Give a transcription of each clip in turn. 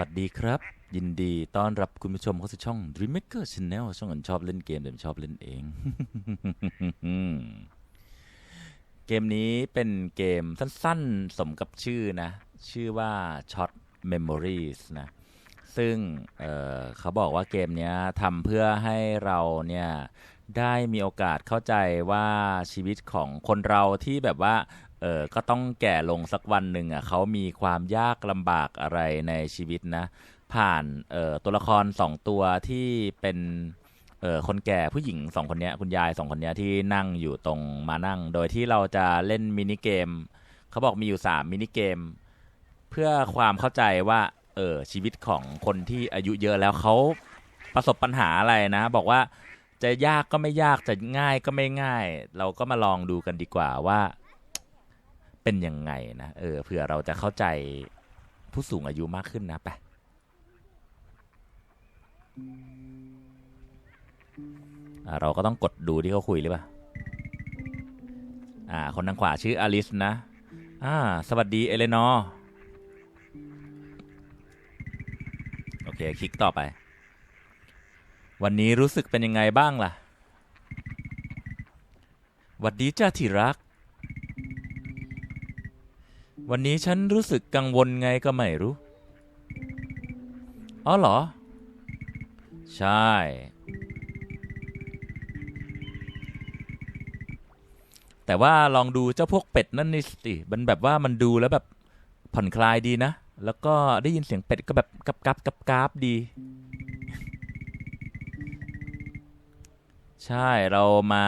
วัสดีครับ ยินดีต้อนรับคุณผู้ชมเข้าสู่ช่อง Dreammaker Channel ช่องอันชอบเล่นเกมแต่ชอบเล่นเอง เกมนี้เป็นเกมสั้นๆ สมกับชื่อนะ ชื่อว่า Short Memories นะ ซึ่งเเขาบอกว่าเกมนี้ทำเพื่อให้เราเนี่ยได้มีโอกาสเข้าใจว่าชีวิตของคนเราที่แบบว่า เออก็ต้องแก่ลงสักวันหนึ่งอะเขามีความยากลำบากอะไรในชีวิตนะ ผ่านเอ่อตัวละครสองตัวที่เป็นเออคนแก่ผู้หญิงสองคนนี้คุณยายสองคนนี้ที่นั่งอยู่ตรงมานั่ง โดยที่เราจะเล่นมินิเกมเขาบอกมีอยู่สามมินิเกม เพื่อความเข้าใจว่าเออชีวิตของคนที่อายุเยอะแล้วเขาประสบปัญหาอะไรนะ บอกว่าจะยากก็ไม่ยากจะง่ายก็ไม่ง่าย เราก็มาลองดูกันดีกว่าว่า เป็นยังไงนะเออเผื่อเราจะเข้าใจผู้สูงอายุมากขึ้นนะไปเราก็ต้องกดดูที่เขาคุยหรือเปล่าอ่า คนทางขวาชื่ออลิสนะ อ่า สวัสดี เอเลนอร์โอเค คลิกต่อไป วันนี้รู้สึกเป็นยังไงบ้างล่ะ วัดดีจ้าที่รัก วันนี้ฉันรู้สึกกังวลไงก็ไม่รู้ อ๋อเหรอ ใช่ แต่ว่าลองดูเจ้าพวกเป็ดนั่นนี่สิ มันแบบว่ามันดูแล้วแบบผ่อนคลายดีนะ แล้วก็ได้ยินเสียงเป็ดก็แบบกับกับกับกาบดี ใช่ เรามา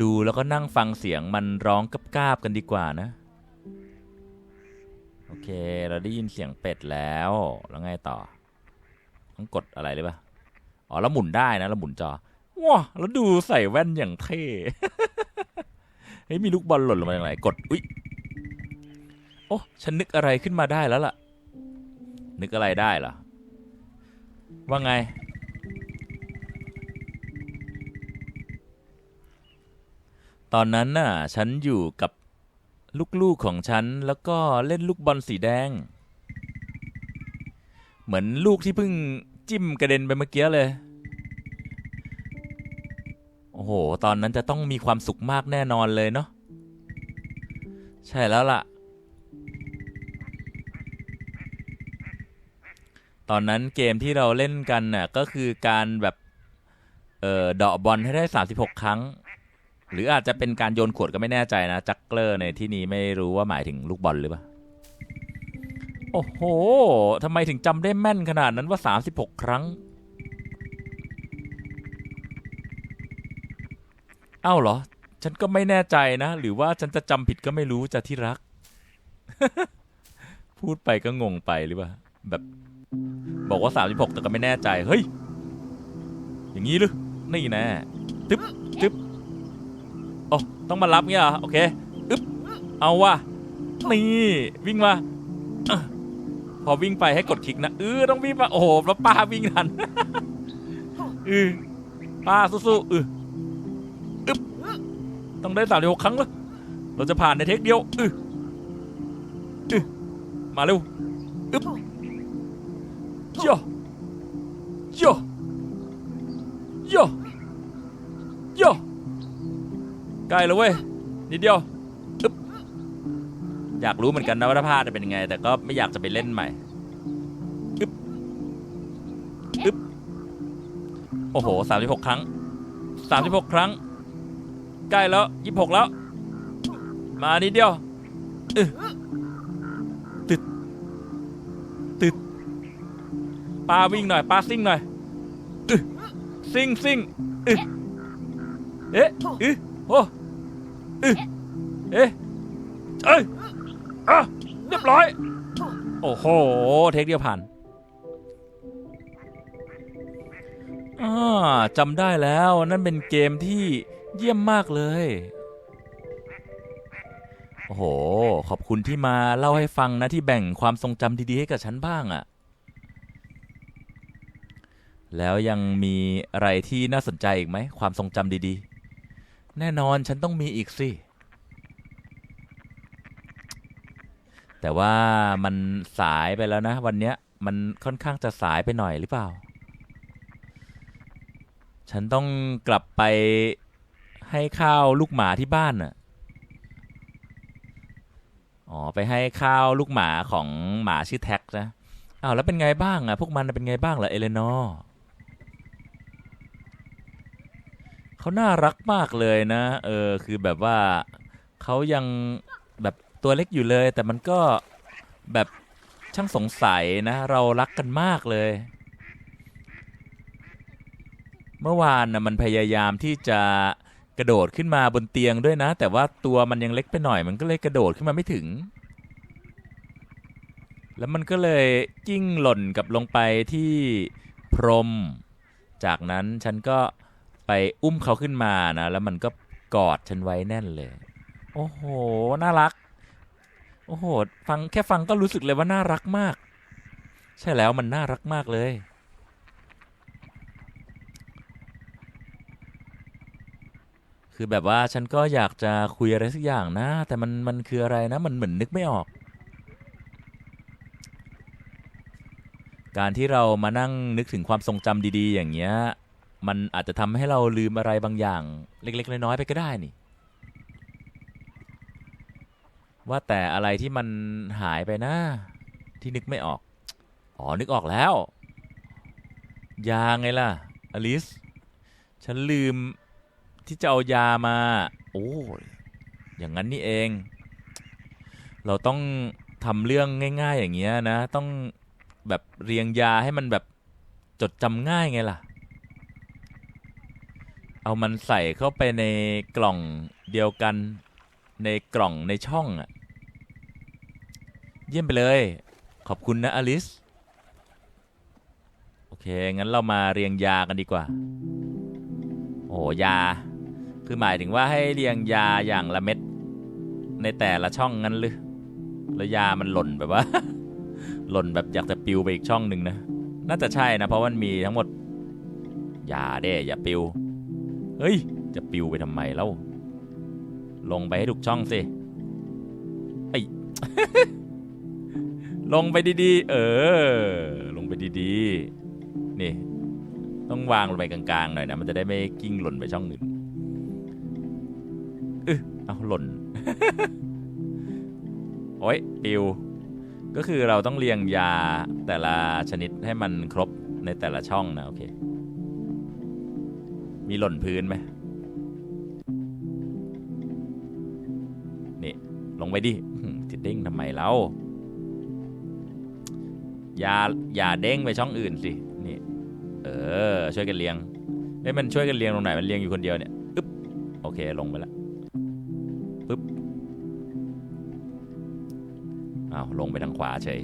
ดูแล้วก็นั่งฟังเสียงมันร้องกับกาบกันดีกว่านะ เคเราได้ยินเสียงเป็ดแล้ว แล้วไงต่อ ต้องกดอะไรหรือเปล่าอ๋อ แล้วหมุนได้นะ แล้วหมุนจอ ว้าแล้วดูใส่แว่นอย่างเท่ เฮ้ย มีลูกบอลหล่นลงมาอย่างไรกด อุ๊ย โอ้ ฉันนึกอะไรขึ้นมาได้แล้วล่ะ นึกอะไรได้เหรอว่าไง ตอนนั้นน่ะ ฉันอยู่กับ ลูกๆของฉัน แล้วก็เล่นลูกบอลสีแดง เหมือนลูกที่เพิ่งจิ้มกระเด็นไปเมื่อกี้เลย โอ้โห ตอนนั้นจะต้องมีความสุขมากแน่นอนเลยเนาะ ใช่แล้วล่ะ ตอนนั้นเกมที่เราเล่นกันน่ะก็คือการแบบ เอ่อเดาะบอลให้ได้ 36 ครั้ง หรืออาจจะเป็นการโยนขวดก็ไม่แน่ใจนะ จักเกอร์ในที่นี้ไม่รู้ว่าหมายถึงลูกบอลหรือเปล่า โอ้โหทำไมถึงจำได้แม่นขนาดนั้นว่า 36 ครั้ง เอ้าเหรอ ฉันก็ไม่แน่ใจนะ หรือว่าฉันจะจำผิดก็ไม่รู้จะที่รัก พูดไปก็งงไปหรือเปล่า แบบบอกว่า 36 แต่ก็ไม่แน่ใจ เฮ้ย อย่างนี้หรือ นี่แน่ตึ๊บตึ๊บ โอ้ต้องมารับเงี้ยเหรอโอเคอึ๊บเอาว่ะนี่วิ่งมาอะพอวิ่งไปให้กดคลิกนะเออต้องวิ่งมาโอ้โหแล้วป้าวิ่งทันเออป้าสู้ๆเอออึ๊บต้องได้สามสิบหกครั้งเลยเราจะผ่านในเทคเดียวเออเออมาเร็วอึ๊บโย่โย่โย่โย่ ใกล้แล้วเว้ยนิดเดียวอึ๊บอยากรู้เหมือนกันนะว่าถ้าพลาดจะเป็นยังไง แต่ก็ไม่อยากจะไปเล่นใหม่อึ๊บอึ๊บโอ้โหสามสิบหกครั้งสามสิบหกครั้ง ใกล้แล้วยี่สิบหกแล้ว มานิดเดียวตึดตึดปลาวิ่งหน่อยปลาซิ่งหน่อยซิ่งซิ่งอึเอ๊ะอึโอ้ เอ๊ะเอ๊ะเอ้ยอะเรียบร้อย โอ้โห เทคเดียวผ่านอ่าจำได้แล้วนั่นเป็นเกมที่เยี่ยมมากเลย โอ้โห ขอบคุณที่มาเล่าให้ฟังนะที่แบ่งความทรงจำดี ๆ ให้กับฉันบ้างอะ่ะ แล้วยังมีอะไรที่น่าสนใจอีกไหม ความทรงจำดี ๆ แน่นอนฉันต้องมีอีกสิ แต่ว่ามันสายไปแล้วนะ วันเนี้ยมันค่อนข้างจะสายไปหน่อยหรือเปล่า ฉันต้องกลับไปให้ข้าวลูกหมาที่บ้านน่ะ อ๋อ ไปให้ข้าวลูกหมาของหมาชื่อแท็กนะอ้าวแล้วเป็นไงบ้างอะ พวกมันเป็นไงบ้างล่ะเอเลนอร์ เขาน่ารักมากเลยนะ เออ คือแบบว่าเขายังแบบตัวเล็กอยู่เลย แต่มันก็แบบช่างสงสัยนะ เรารักกันมากเลย เมื่อวานนะมันพยายามที่จะกระโดดขึ้นมาบนเตียงด้วยนะ แต่ว่าตัวมันยังเล็กไปหน่อยมันก็เลยกระโดดขึ้นมาไม่ถึง แล้วมันก็เลยกิ้งหล่นกับลงไปที่พรม จากนั้นฉันก็ ไปอุ้มเขาขึ้นมานะ แล้วมันก็กอดฉันไว้แน่นเลย โอ้โห น่ารัก โอ้โห ฟังแค่ฟังก็รู้สึกเลยว่าน่ารักมาก ใช่แล้วมันน่ารักมากเลย คือแบบว่าฉันก็อยากจะคุยอะไรสักอย่างนะ แต่มันมันคืออะไรนะ มันเหมือนนึกไม่ออก การที่เรามานั่งนึกถึงความทรงจำดี ๆ อย่างเงี้ย มันอาจจะทำให้เราลืมอะไรบางอย่าง เล็ก ๆ น้อยๆไปก็ได้นี่ ว่าแต่อะไรที่มันหายไปนะที่นึกไม่ออก อ๋อ นึกออกแล้ว ยาไงล่ะ อลิส ฉันลืมที่จะเอายามา โอ้ยอย่างนั้นนี่เอง เราต้องทำเรื่องง่าย ๆ อย่างเงี้ยนะ ต้องแบบเรียงยาให้มันแบบจดจำง่ายไงล่ะ เอามันใส่เข้าไปในกล่องเดียวกันในกล่องในช่องอะเยี่ยมไปเลย ขอบคุณนะอลิส โอเค งั้นเรามาเรียงยากันดีกว่า โอ้ยา คือหมายถึงว่าให้เรียงยาอย่างละเม็ด ในแต่ละช่องงั้นหรือแล้วยามันหล่นแบบว่า หล่นแบบอยากจะปิวไปอีกช่องหนึ่งนะ น่าจะใช่นะ เพราะมันมีทั้งหมดอย่าเด้อย่าปิว เฮ้ย จะปิวไปทำไมแล้วลงไปให้ทุกช่องสิไอลงไปดีๆ เออ ลงไปดีๆ นี่ ต้องวางลงไปกลางๆ หน่อยนะ มันจะได้ไม่กิ้งหล่นไปช่องอื่นเออเอาหล่น โอ้ยปิว ก็คือเราต้องเรียงยาแต่ละชนิดให้มันครบในแต่ละช่องนะ โอเค มีหล่นพื้นไหมนี่ ลงไปดิจะเด้งทำไมเล่าอย่าอย่าเด้งไปช่องอื่นสินี่ เออ ช่วยกันเรียงเอ้มันช่วยกันเรียงตรงไหนมันเรียงอยู่คนเดียวเนี่ยอึ๊บโอเคลงไปแล้วปึ๊บอ้าวลงไปทางขวาเฉย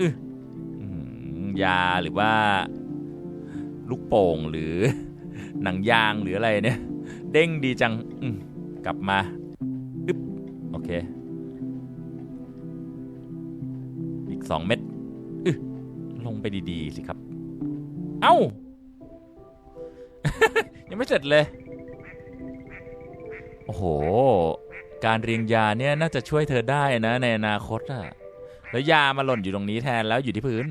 อือยาหรือว่า ลูกโป่งหรือ หนังยางหรืออะไรเนี่ย เด้งดีจังกลับมาอึ๊บโอเค อีกสองเม็ดอึลงไปดี ๆ สิครับ เอ้า ยังไม่เสร็จเลย โอ้โห การเรียงยาเนี่ยน่าจะช่วยเธอได้นะ ในอนาคตอะแล้วยามาหล่นอยู่ตรงนี้แทนแล้วอยู่ที่พื้น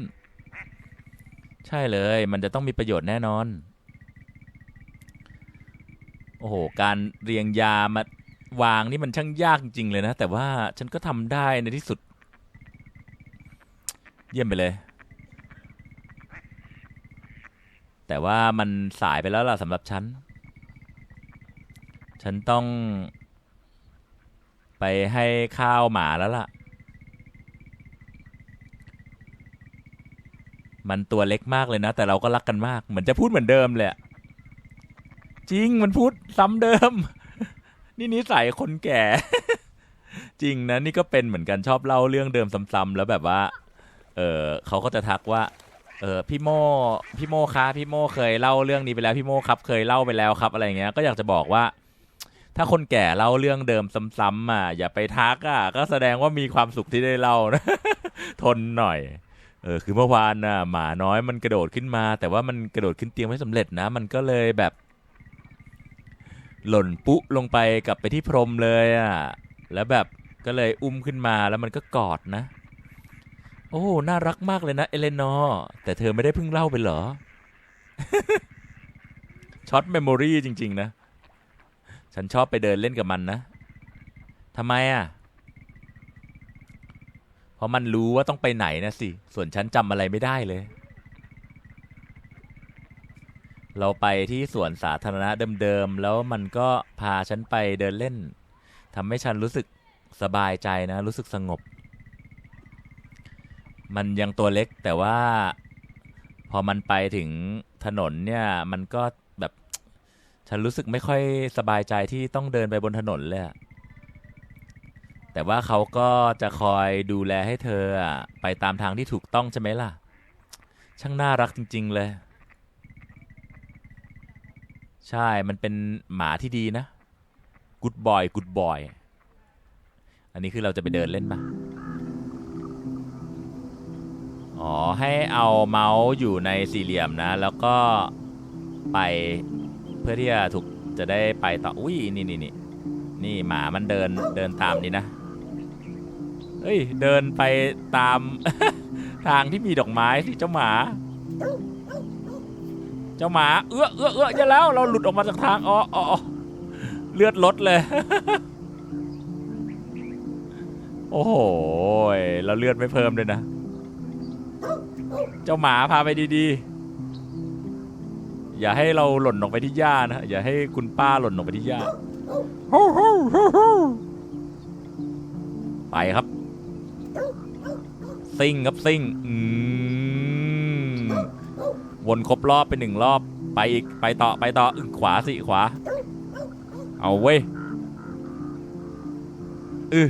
ใช่เลย มันจะต้องมีประโยชน์แน่นอน โอ้โห การเรียงยามาวางนี่มันช่างยากจริงๆเลยนะ แต่ว่าฉันก็ทำได้ในที่สุด เยี่ยมไปเลย แต่ว่ามันสายไปแล้วล่ะสำหรับฉัน ฉันต้อง ไปให้ข้าวหมาแล้วล่ะ มันตัวเล็กมากเลยนะ แต่เราก็รักกันมาก เหมือนจะพูดเหมือนเดิมเลยอะ จริงมันพูดซ้ำเดิม นี่นิสัยคนแก่ จริงนะนี่ก็เป็นเหมือนกันชอบเล่าเรื่องเดิมซ้ำๆแล้วแบบว่า เออเขาก็จะทักว่า เออพี่โมพี่โมคะพี่โมเคยเล่าเรื่องนี้ไปแล้วพี่โมครับ เคยเล่าไปแล้วครับอะไรเงี้ย ก็อยากจะบอกว่า ถ้าคนแก่เล่าเรื่องเดิมซ้ำๆอะอย่าไปทักอะก็แสดงว่ามีความสุขที่ได้เล่านะทนหน่อยเออคือเมื่อวานน่ะหมาน้อยมันกระโดดขึ้นมา แต่ว่ามันกระโดดขึ้นเตียงไม่สำเร็จนะ มันก็เลยแบบ หล่นปุ๊ลงไปกลับไปที่พรมเลยอะ แล้วแบบก็เลยอุ้มขึ้นมาแล้วมันก็กอดนะ โอ้ น่ารักมากเลยนะ เอเลนอร์แต่เธอไม่ได้เพิ่งเล่าไปเหรอ ช็อตเมมโมรีจริง ๆ นะ ฉันชอบไปเดินเล่นกับมันนะทำไมอะ เพราะมันรู้ว่าต้องไปไหนนะสิ ส่วนฉันจำอะไรไม่ได้เลย เราไปที่สวนสาธารณะเดิมๆ แล้วมันก็พาฉันไปเดินเล่นทำให้ฉันรู้สึกสบายใจนะ รู้สึกสงบ มันยังตัวเล็กแต่ว่าพอมันไปถึงถนนเนี่ย มันก็แบบฉันรู้สึกไม่ค่อยสบายใจที่ต้องเดินไปบนถนนเลยแต่ว่าเขาก็จะคอยดูแลให้เธอไปตามทางที่ถูกต้องใช่ไหมล่ะ ช่างน่ารักจริง ๆ เลย ใช่มันเป็นหมาที่ดีนะกูดบอยกูดบอยอันนี้คือเราจะไปเดินเล่นปะอ๋อ ให้เอาเมาส์อยู่ในสี่เหลี่ยมนะ แล้วก็ไปเพื่อที่จะถูกจะได้ไปต่อ อุ้ยนี่นี่นี่นี่หมามันเดินเดินตามนี่นะ เฮ้ย เดินไปตาม ทางที่มีดอกไม้สิเจ้าหมา เจ้าหมาเอื้อเอื้อเอื้ออย่าแล้วเราหลุดออกมาจากทางอ๋ออ๋อเลือดลดเลย โอ้โหเราเลือดไม่เพิ่มเลยนะ เจ้าหมาพาไปดีๆ อย่าให้เราหล่นออกไปที่หญ้านะอย่าให้คุณป้าหล่นออกไปที่หญ้าไปครับซิ่งครับซิ่งอืม วนครบรอบไปหนึ่งรอบไปอีกไปต่อไปต่ออึขวาสิขวา เอาเว้ยอือ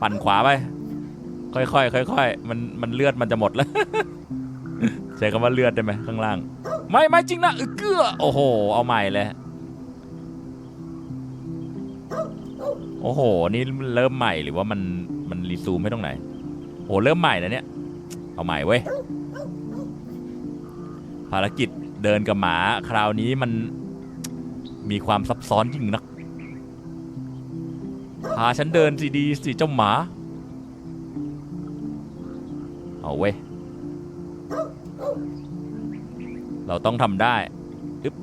ปั่นขวาไป ค่อยๆค่อยๆมันมันเลือดมันจะหมดแล้วใช้คำว่าเลือดได้ไหมข้างล่าง ไม่ไม่จริงนะอึเกือโอ้โห เอาใหม่เลยโอ้โห นี่เริ่มใหม่หรือว่ามันมันรีซูมให้ตรงไหนโอ้เริ่มใหม่นะเนี่ย เอาใหม่เว้ย ภารกิจเดินกับหมาคราวนี้มันมีความซับซ้อนยิ่งนัก พาฉันเดินสิดีสิเจ้าหมา เอาเว้ย เราต้องทำได้อึ๊บ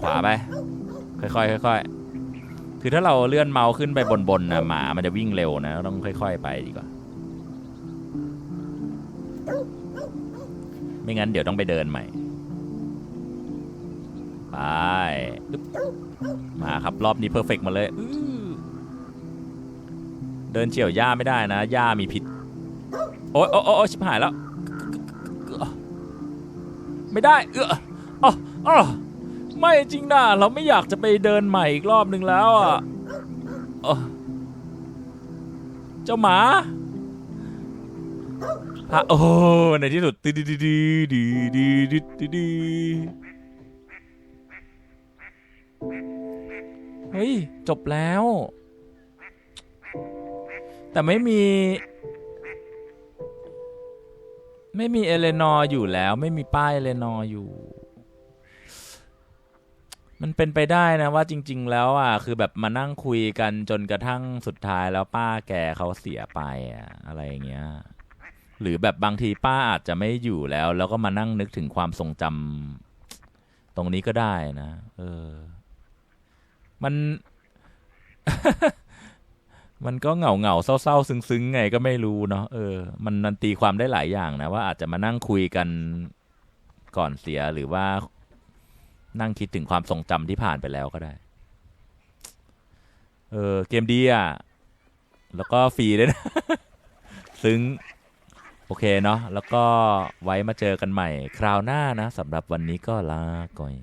ขวาไป ค่อยๆค่อยๆคือถ้าเราเลื่อนเมาส์ขึ้นไปบนๆนะหมามันจะวิ่งเร็วนะ ต้องค่อย ๆ ไปดีกว่า ไม่งั้นเดี๋ยวต้องไปเดินใหม่ ไป มาครับรอบนี้เพอร์เฟกมาเลย เดินเฉียวหญ้าไม่ได้นะหญ้ามีพิษ โอ๊ยโอ๊ยโอ๊ยชิบหายแล้ว ไม่ได้ เอออ๋ออ๋อไม่จริงนะเราไม่อยากจะไปเดินใหม่อีกรอบหนึ่งแล้วอะเจ้าหมา ฮะโอ้ในที่สุดดีดีดีดีดีดีดีดีเฮ้ย จบแล้ว แต่ไม่มี ไม่มีเอเลนอร์อยู่แล้ว ไม่มีป้ายเอเลนอร์อยู่ มันเป็นไปได้นะว่าจริง ๆ แล้วอะคือแบบมานั่งคุยกันจนกระทั่งสุดท้ายแล้วป้าแกเขาเสียไปอะอะไรอย่างเงี้ย หรือแบบบางทีป้าอาจจะไม่อยู่แล้ว แล้วก็มานั่งนึกถึงความทรงจำตรงนี้ก็ได้นะ เออ มัน มันก็เหงาเหงาๆเศร้าๆซึ้งๆไงก็ไม่รู้เนาะเออมันมันตีความได้หลายอย่างนะว่าอาจจะมานั่งคุยกันก่อนเสียหรือว่านั่งคิดถึงความทรงจำที่ผ่านไปแล้วก็ได้ เออ เกมดีอะ แล้วก็ฟรีด้วยนะ ซึ้ง โอเคเนาะแล้วก็ไว้มาเจอกันใหม่คราวหน้านะสำหรับวันนี้ก็ลาก่อย